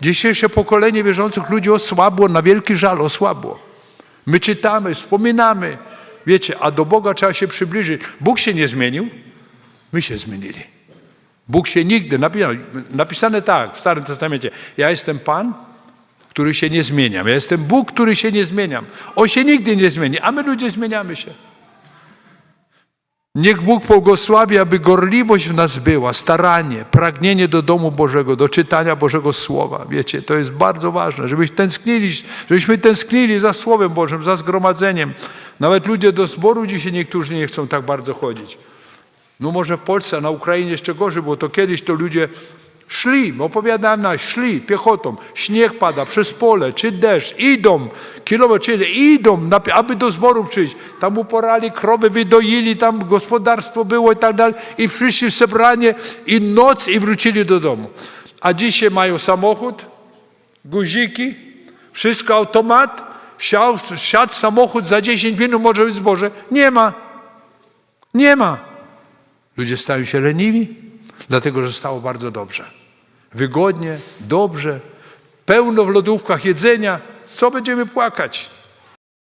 Dzisiejsze pokolenie wierzących ludzi osłabło, na wielki żal osłabło. My czytamy, wspominamy, wiecie, a do Boga trzeba się przybliżyć. Bóg się nie zmienił, my się zmienili. Bóg się nigdy, napisane, napisane tak w Starym Testamencie, ja jestem Pan, który się nie zmieniam. Ja jestem Bóg, który się nie zmieniam. On się nigdy nie zmieni, a my ludzie zmieniamy się. Niech Bóg błogosławi, aby gorliwość w nas była, staranie, pragnienie do domu Bożego, do czytania Bożego Słowa. Wiecie, to jest bardzo ważne, żebyśmy tęsknili, żebyśmy tęsknili za Słowem Bożym, za zgromadzeniem. Nawet ludzie do zboru dzisiaj niektórzy nie chcą tak bardzo chodzić. No może w Polsce, a na Ukrainie jeszcze gorzej, bo to kiedyś to ludzie szli, opowiadałem na, szli piechotą, śnieg pada przez pole, czy deszcz, idą, kilometry, idą, na- aby do zborów przyjść. Tam uporali krowy, wydoili, tam gospodarstwo było i tak dalej i przyszli w zebranie i noc i wrócili do domu. A dzisiaj mają samochód, guziki, wszystko automat, siadł, siadł samochód, za 10 minut może być zboże. Nie ma. Nie ma. Ludzie stają się leniwi, dlatego że stało bardzo dobrze. Wygodnie, dobrze, pełno w lodówkach jedzenia. Co będziemy płakać?